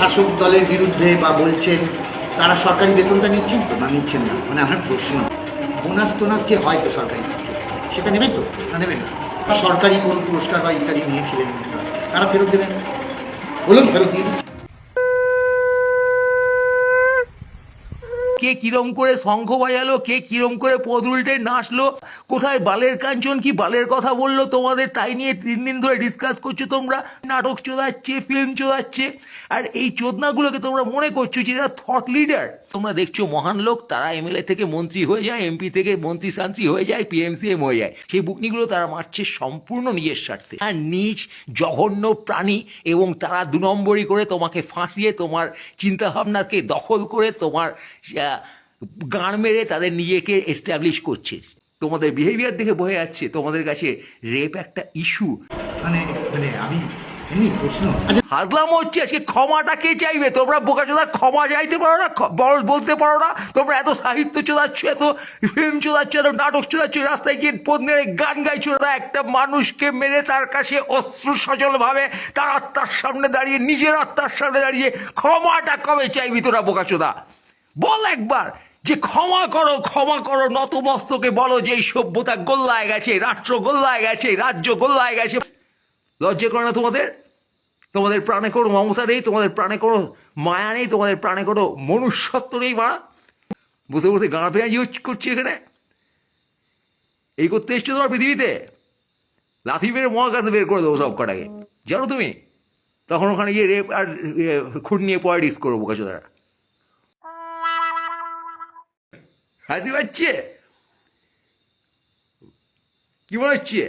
শাসক দলের বিরুদ্ধে বা বলছেন, তারা সরকারি বেতনটা নিচ্ছেন তো? না, নিচ্ছেন না। মানে আমার প্রশ্ন, বোনাস টোনাস যে হয় তো সরকারি? সেটা নেবেন তো? না নেবেন না? সরকারি কোন পুরস্কার বা ইত্যাদি নিয়েছিলেন, তারা ফেরত দেবেন? বলুন, ফেরত দিয়ে কে কিরম করে শঙ্খ বাজালো, কে কিরম করে পদ উল্টে নাচলো, কোথায় বালের কাঞ্চন, কি বালের কথা বলল তোমাদের, তাই নিয়ে তিন দিন ধরে ডিসকাস করছ তোমরা, নাটক চোদাচ্ছে ফিল্ম চোদাচ্ছে, আর এই চোদনাগুলোকে তোমরা মনে করছ যে এরা থট লিডার তোমরা দেখছ মহান লোক, তারা এমএলএ থেকে মন্ত্রী হয়ে যায় এমপি থেকে মন্ত্রী শান্ত্রী হয়ে যায় পিএমসিএম হয়ে যায়। সেই বুকনিগুলো তারা মারছে সম্পূর্ণ নিজের স্বার্থে। আর নিজ জঘন্য প্রাণী এবং তারা দু নম্বরই করে তোমাকে ফাঁসিয়ে তোমার চিন্তাভাবনাকে দখল করে তোমার আহ, গাঁড় মেরে তাদের নিজেকে এস্টাবলিশ করছে। তোমাদের বিহেভিয়ার দেখে বোঝা যাচ্ছে তোমাদের কাছে রেপ একটা ইস্যু মানে মানে আমি এমনি প্রশ্ন। আচ্ছা হাজলাম হচ্ছে আজকে ক্ষমাটা কে চাইবে? তোমরা বোকা চোদা ক্ষমা চাইতে পারো না বলতে পারো না। তোমরা এত সাহিত্য চোদাচ্ছ এত ফিল্ম চোদাচ্ছ এত নাটক চোদাচ্ছ রাস্তায় গিয়ে পদ মেরে গান গাইছো না একটা মানুষকে মেরে তার কাছে অস্ত্র সচল ভাবে তার আত্মার সামনে দাঁড়িয়ে নিজের আত্মার সামনে দাঁড়িয়ে ক্ষমাটা কবে চাইবি তোরা বোকা চোদা? বল একবার যে ক্ষমা করো ক্ষমা করো নতমস্তকে বলো যে এই সভ্যতা গোল্লায় গেছে রাষ্ট্র গোল্লায় গেছে রাজ্য গোল্লায় গেছে। লজ্জা করে না তোমাদের? তোমাদের প্রাণে কোনো মমতা নেই তোমাদের প্রাণে কোনো মায়া নেই তোমাদের প্রাণে কোনো মনুষ্যত্ব নেই মা। বসে বসে গাঁ পেঁয়াজ ইউজ করছে এখানে। এই করতে এসছো তোমার পৃথিবীতে? লাথি মেরে মহাকাশে বের করে দেবো সব কটাকে। জানো তুমি? তখন ওখানে গিয়ে রেপ আর ইয়ে, খুন নিয়ে পলিটিক্স করব কাছে হাসি পাচ্ছে কি মনে হচ্ছে